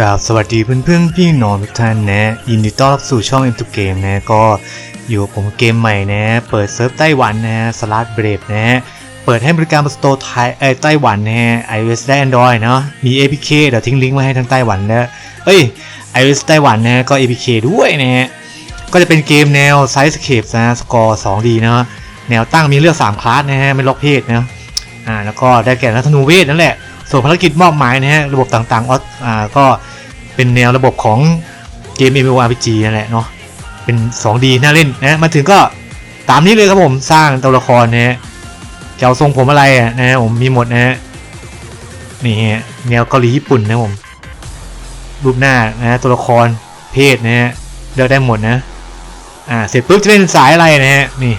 กราบสวัสดีเพื่อนๆพี่น้องทุกท่านนะยินดีต้อนรับสู่ช่อง M2 Game นะก็อยู่กับผมเกมใหม่นะ เปิดเซิร์ฟไต้หวันนะสลัดเบรฟนะเปิดให้บริการบนสโตร์ไทยเอ้ยไต้หวันนะ iOS และ Android เนาะมี APK เดี๋ยวทิ้งลิงก์ไว้ให้ทั้งไต้หวันนะเอ้ย iOS ไต้หวันนะก็ APK ด้วยนะฮะก็จะเป็นเกมแนว Side Escape นะสกอร์ 2D เนาะแนวตั้งมีเลือก 3 คลาสนะฮะไม่ล็อกเพศนะอ่าแล้วก็ได้แก่นักธนูเวทนั่นแหละ ส่วนภารกิจมอบหมายนะฮะระบบต่างๆออสอ่าก็เป็นแนวระบบของเกม MMORPG นั่นแหละเนาะเป็น 2D น่าเล่นนะมาถึงก็ตามนี้เลยครับผมสร้างตัวละครนะฮะจะเอาทรงผมอะไรอะนะฮะผมมีหมดนะฮะนี่ฮะแนวเกาหลีญี่ปุ่นนะผมรูปหน้านะฮะตัวละครเพศนะฮะเลือกได้หมดนะอ่าเสร็จปุ๊บจะเป็นสายอะไรนะฮะนี่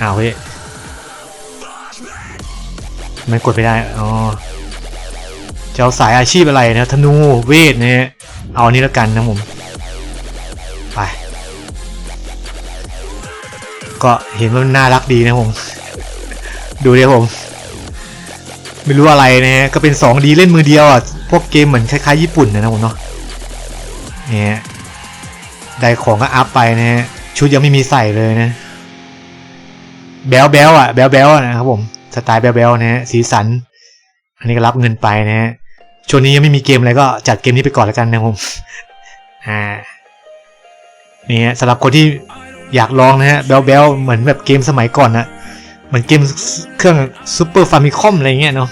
อ้าวเฮ้ย ไมันกดไม่ได้ อ๋อจะเอาสายอาชีพอะไรนะธนูเวทเนี่ยเอาอันนี้แล้วกันนะผม ไป ก็เห็นว่ามันน่ารักดีนะผม ดูดิผม ไม่รู้อะไรนะฮะก็เป็น 2D เล่นมือเดียวอะ พวกเกมเหมือนคล้ายๆญี่ปุ่นนะผมเนาะเนี่ยได้ของก็อัพไปนะฮะชุดยังไม่มีใส่เลยนะ แบลแบลอะ แบลแบลนะครับผม สไตล์แบลๆนะฮะสีสัน อันนี้ก็รับเงินไปนะฮะช่วงนี้ยังไม่มีเกมอะไรก็จัดเกมนี้ไปก่อนแล้วกันนะผมอ่านี่ฮะสำหรับคนที่อยากลองนะฮะแบลๆเหมือนแบบเกมสมัยก่อนนะเหมือนเกมเครื่องซูเปอร์ฟามิคอมอะไรเงี้ยเนาะ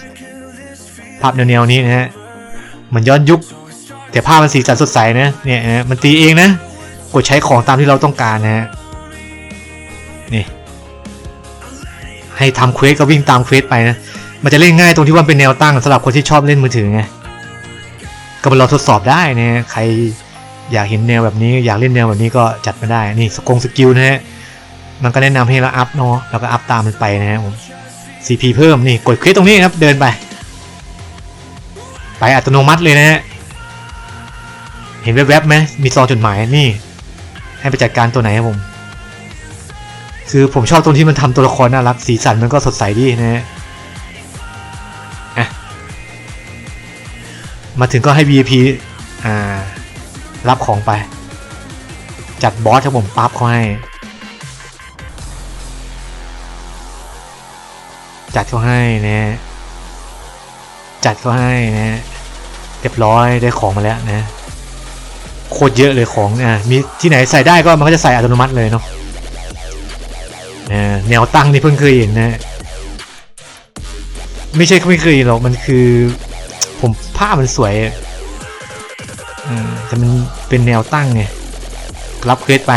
ภาพแนวๆนี้นะฮะเหมือนย้อนยุค แต่ภาพมันสีสันสดใสนะเนี่ยนะมันตีเองนะกดใช้ของตามที่เราต้องการนะฮะ ให้ทำเควสก็วิ่งตามเควสไปนะ มันจะเล่นง่ายตรงที่ว่าเป็นแนวตั้งสำหรับคนที่ชอบเล่นมือถือไง ก็มาลองทดสอบได้นะใครอยากเห็นแนวแบบนี้อยากเล่นแนวแบบนี้ก็จัดมาได้ นี่สกงสกิลนะฮะ มันก็แนะนำให้เราอัพเนาะแล้วก็อัพตามมันไปนะฮะผม CP เพิ่มนี่กดเควสตรงนี้ครับเดินไป ไปอัตโนมัติเลยนะฮะ เห็นแวบๆไหมมีซองจดหมายนี่ ให้ไปจัดการตัวไหนครับผม คือผมชอบตรงที่มันทำตัวละครน่ารักสีสันมันก็สดใสดีนะฮะมาถึงก็ให้ VIP อ่า รับของไป จัดบอสครับผมปั๊บเขาให้ จัดเขาให้นะ จัดเขาให้นะ เรียบร้อยได้ของมาแล้วนะ โคตรเยอะเลยของอะมีที่ไหนใส่ได้ก็มันก็จะใส่อัตโนมัติเลยเนาะ แนวตั้งนี่เพิ่งเคยเห็นนะ ไม่ใช่ไม่เคยเหรอกมันคือ ผมภาพมันสวยอืมแต่มันเป็นแนวตั้งไงรับเควสไป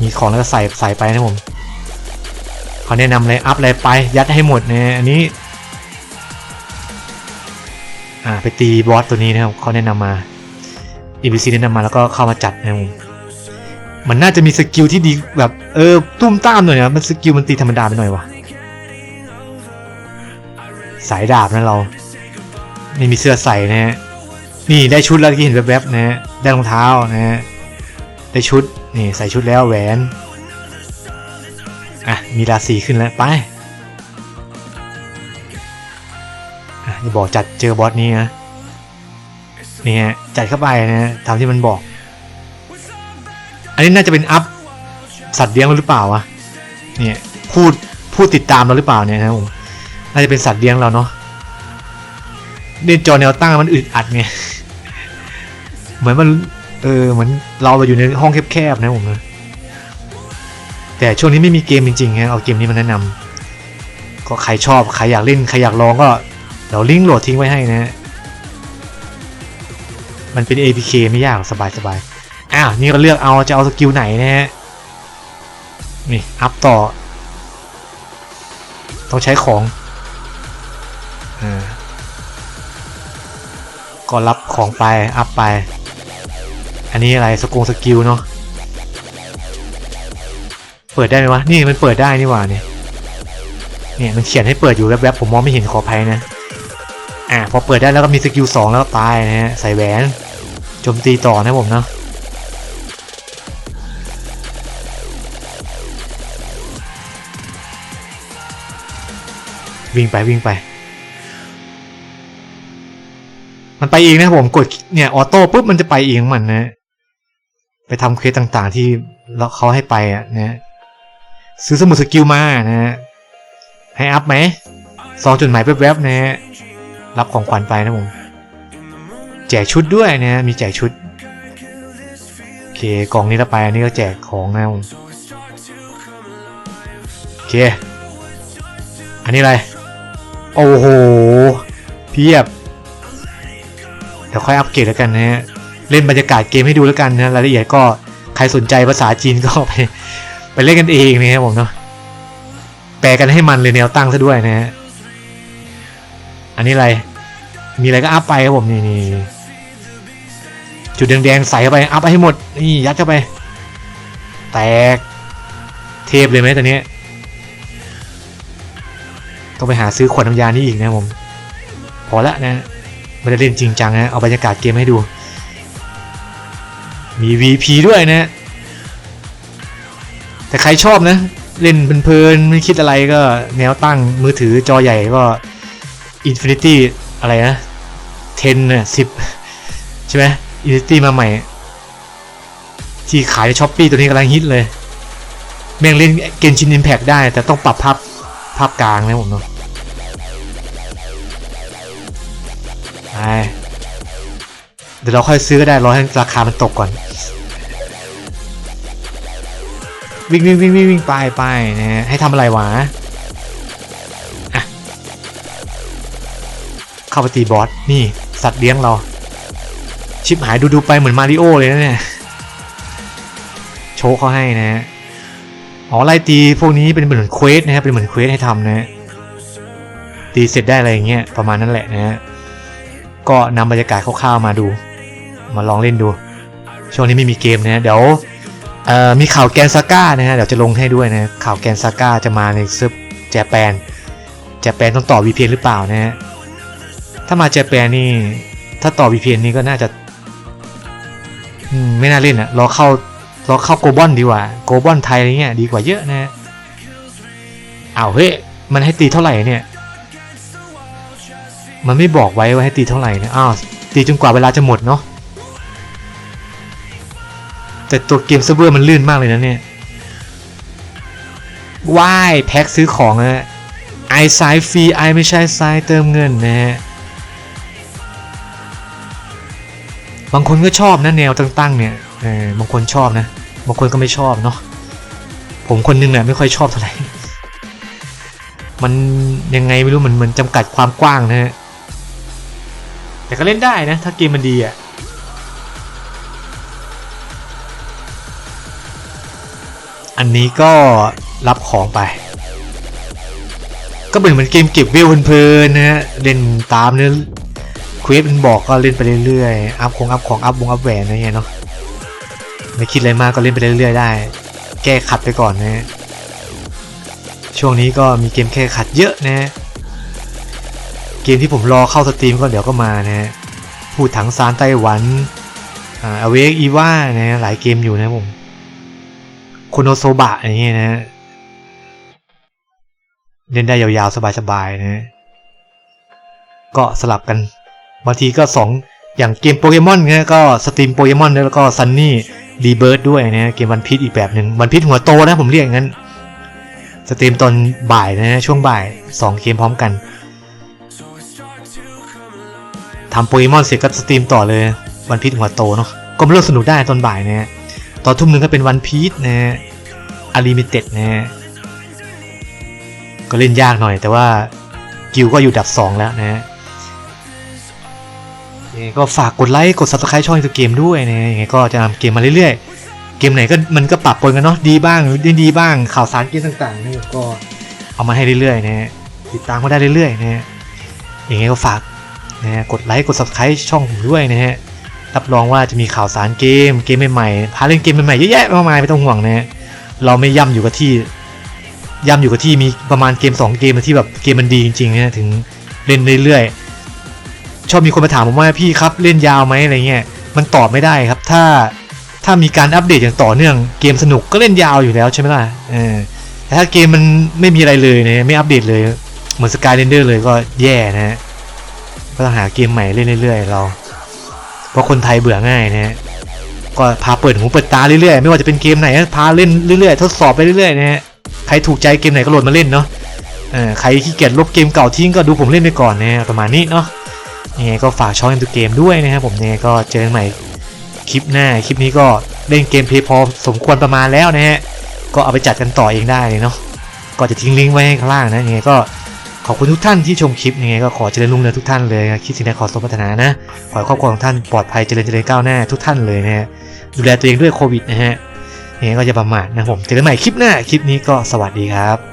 มีของแล้วก็ใส่ใส่ไปนะผมเขาแนะนำเลยอัพอะไรไป ยัดให้หมดนะอันนี้ อ่าไปตีบอสตัวนี้นะครับเขาแนะนำมา EBC แนะนำมาแล้วก็เข้ามาจัดนะครับ มันน่าจะมีสกิลที่ดีแบบเออตุ้มต้ามหน่อยนะมันสกิลมันตีธรรมดาไปหน่อยวะสายดาบนะเรา ไม่มีเสื้อใส่นะฮะนี่ได้ชุดแล้วที่เห็นแวบๆนะฮะได้รองเท้านะฮะได้ชุดนี่ใส่ชุดแล้วแหวนอะมีราศีขึ้นแล้วไปอะอย่าบอกจัดเจอบอสนี้นะนี่ฮะจัดเข้าไปนะทำที่มันบอก อันนี้น่าจะเป็นอัพสัตว์เลี้ยงเราหรือเปล่าวะเนี่ยพูดพูดติดตามเราหรือเปล่าเนี่ยนะครับผมน่าจะเป็นสัตว์เลี้ยงเราเนาะเล่นจอแนวตั้งมันอึดอัดไงเหมือนมันเออเหมือนเราอยู่ในห้องแคบๆนะผมนะแต่ช่วงนี้ไม่มีเกมจริงๆฮะเอาเกมนี้มาแนะนำก็ใครชอบใครอยากเล่นใครอยากลองก็เดี๋ยวลิงก์โหลดทิ้งไว้ให้นะมันเป็น APK ไม่ยากสบายๆ อ้าวนี่ก็เลือกเอาจะเอาสกิลไหนนะฮะนี่อัพต่อ ต้องใช้ของอ่าก็รับของไปอัพไป อันนี้อะไรสกงสกิลเนาะเปิดได้ไหมวะนี่มันเปิดได้นี่หว่าเนี่ยเนี่ยมันเขียนให้เปิดอยู่แวบๆผมมองไม่เห็นขออภัยนะอ่าพอเปิดได้แล้วก็มีสกิลสองแล้วก็ไปนะฮะใส่แหวนโจมตีต่อนะผมเนาะ วิ่งไปวิ่งไป มันไปเองนะผมกดเนี่ยออโต้ปุ๊บมันจะไปเองมันนะ ไปทำเควสต่างๆที่เราเขาให้ไปอะนะซื้อสมุดสกิลมานะฮะให้อัพไหมซองจดหมายแวบๆนะฮะรับของขวัญไปนะผมแจกชุดด้วยนะมีแจกชุดโอเคกล่องนี้ละไปอันนี้ก็แจกของนะผมโอเค อันนี้อะไร โอ้โห เพียบ เดี๋ยวค่อยอัปเกรดแล้วกันนะฮะ เล่นบรรยากาศเกมให้ดูแล้วกันนะรายละเอียดก็ใครสนใจภาษาจีนก็ไป ไปเล่นกันเองนะครับผมเนาะ แปลกันให้มันเลยแนวตั้งซะด้วยนะฮะ อันนี้อะไร มีอะไรก็อัพไปครับผมนี่นี่จุดแดงๆใส่เข้าไปอัพให้หมด นี่ยัดเข้าไป แตก เทพเลยไหมตอนนี้ ต้องไปหาซื้อขวดน้ำยานี่อีกนะผม พอละนะไม่ได้เล่นจริงจังนะ เอาบรรยากาศเกมให้ดู มี VP ด้วยนะ แต่ใครชอบนะ เล่นเพลินๆไม่คิดอะไรก็แนวตั้งมือถือจอใหญ่ก็ Infinity อะไรนะ10น่ะ10 ใช่ไหม Infinity มาใหม่ ที่ขายในช้อปปี้ตัวนี้กำลังฮิตเลยแม่งเล่นเกนชินอิมแพกได้ แต่ต้องปรับภาพภาพกลางนะผมเนาะ เดี๋ยวเราค่อยซื้อก็ได้รอให้ราคามันตกก่อน วิ่งวิ่งวิ่งวิ่งวิ่งไปไปนะฮะให้ทำอะไรวะอะเข้าไปตีบอส นี่สัตว์เลี้ยงเรา ชิปหายดูดูไปเหมือนมาริโอเลยนะเนี่ย โชว์เขาให้นะฮะอ๋อไล่ตีพวกนี้เป็นเหมือนเควสนะครับเป็นเหมือนเควสให้ทำนะฮะตีเสร็จได้อะไรอย่างเงี้ยประมาณนั้นแหละนะฮะ ก็นำบรรยากาศคร่าวๆมาดู มาลองเล่นดู ช่วงนี้ไม่มีเกมนะเดี๋ยวมีข่าวแกนซาก้านะฮะเดี๋ยวจะลงให้ด้วยนะข่าวแกนซาก้าจะมาในเซิร์ฟแจแปนแจแปนต้องต่อ VPN หรือเปล่านะฮะถ้ามาแจแปนนี่ ถ้าต่อ VPN นี่ก็น่าจะไม่น่าเล่นอะรอเข้ารอเข้าโกบอลดีกว่าโกบอลไทยอะไรเงี้ยดีกว่าเยอะนะฮะอ้าวเฮ้ยมันให้ตีเท่าไหร่เนี่ย มันไม่บอกไว้ว่าให้ตีเท่าไหร่นะอ้าวตีจนกว่าเวลาจะหมดเนาะแต่ตัวเกมเซิร์ฟเวอร์มันลื่นมากเลยนะเนี่ยว้ายแพ็คซื้อของนะไอสายฟรีไอไม่ใช่สายเติมเงินนะฮะบางคนก็ชอบนะแนวตั้งๆเนี่ยเออบางคนชอบนะบางคนก็ไม่ชอบเนาะผมคนนึงเนี่ยไม่ค่อยชอบเท่าไหร่มันยังไงไม่รู้มันมันจำกัดความกว้างนะฮะ แต่ก็เล่นได้นะ ถ้าเกมมันดีอะอันนี้ก็รับของไป ก็เป็นเหมือนเกมเก็บเวลเพลินๆนะฮะเล่นตามเนื้อเควสมันบอกก็เล่นไปเรื่อยๆ อัพของอัพของอัพวงอัพแหวนอะไรเงี้ยเนาะไม่คิดอะไรมากก็เล่นไปเรื่อยๆได้ แก้ขัดไปก่อนนะฮะช่วงนี้ก็มีเกมแก้ขัดเยอะนะฮะ เกมที่ผมรอเข้าสตรีมก็เดี๋ยวก็มานะฮะพูดถังซานไต้หวันอ่าอเวกอีว่านะหลายเกมอยู่นะผมโคโนโซบะอย่างเงี้ยนะเล่นได้ยาวๆ สบายๆนะ ก็สลับกันบางทีก็สองอย่างเกมโปเกมอนเนี่ยก็สตรีมโปเกมอนแล้วก็ซันนี่รีเบิร์ดด้วยนะเกมวันพีชอีกแบบหนึ่งวันพีชหัวโตนะผมเรียกงั้น สตรีมตอนบ่ายนะช่วงบ่ายสองเกมพร้อมกัน ทำโปเกมอนเสร็จก็สตรีมต่อเลยวันพีชหัวโตเนาะก็มาเริ่มสนุกได้ตอนบ่ายนะฮะตอนทุ่มหนึ่งก็เป็นวันพีชนะฮะอาริมิเต็ดนะฮะก็เล่นยากหน่อย แต่ว่ากิวก็อยู่ดับ 2 แล้วนะฮะยังไงก็ฝากกดไลค์กด subscribe ช่องตัวเกมด้วยนะยังไงก็จะนำเกมมาเรื่อยๆ เกมไหนก็มันก็ปรับปนกันเนาะดีบ้างไม่ดีบ้างข่าวสารเกมต่างๆนะก็เอามาให้เรื่อยๆนะฮะติดตามก็ได้เรื่อยๆนะฮะยังไงก็ฝาก นะฮะกดไลค์กด subscribe ช่องผมด้วยนะฮะรับรองว่าจะมีข่าวสารเกมเกมใหม่ๆพาเล่นเกมใหม่ๆเยอะแยะมากมายไม่ต้องห่วงนะฮะเราไม่ย่ำอยู่กับที่ย่ำอยู่กับที่มีประมาณเกม 2 เกมที่แบบเกมมันดีจริงๆนะถึงเล่นเรื่อยๆชอบมีคนมาถามผมว่าพี่ครับเล่นยาวไหมอะไรเงี้ยมันตอบไม่ได้ครับถ้าถ้ามีการอัปเดตอย่างต่อเนื่องเกมสนุกก็เล่นยาวอยู่แล้วใช่ไหมล่ะเออแต่ถ้าเกมมันไม่มีอะไรเลยนะไม่อัปเดตเลยเหมือนสกายเรนเดอร์เลยก็แย่นะฮะ ต้องหาเกมใหม่เล่นเรื่อยๆเรา เพราะคนไทยเบื่อง่ายนะฮะก็พาเปิดหูเปิดตาเรื่อยๆ ไม่ว่าจะเป็นเกมไหนพาเล่นเรื่อยๆ ทดสอบไปเรื่อยๆนะฮะใครถูกใจเกมไหนก็โหลดมาเล่นเนาะเออใครขี้เกียจลบเกมเก่าทิ้งก็ดูผมเล่นไปก่อนนะประมาณนี้เนาะยังไงก็ฝากช่องเอ็มตูเกมด้วยนะครับผมยังไงก็เจอกันใหม่คลิปหน้าคลิปนี้ก็เล่นเกมเพลย์พอสมควรประมาณแล้วนะฮะก็เอาไปจัดกันต่อเองได้เลยเนาะก็จะทิ้งลิงก์ไว้ให้ข้างล่างนะยังไงก็ ขอบคุณทุกท่านที่ชมคลิปยังไงก็ขอเจริญรุ่งเรืองทุกท่านเลยนะคิดสิ่งใดขอสมปรารถนานะ ขอให้ครอบครัวของท่านปลอดภัยเจริญเจริญก้าวหน้าทุกท่านเลยนะฮะดูแลตัวเองด้วยโควิดนะฮะยังไงก็จะประมาทนะผมเจอกันใหม่คลิปหน้าคลิปนี้ก็สวัสดีครับ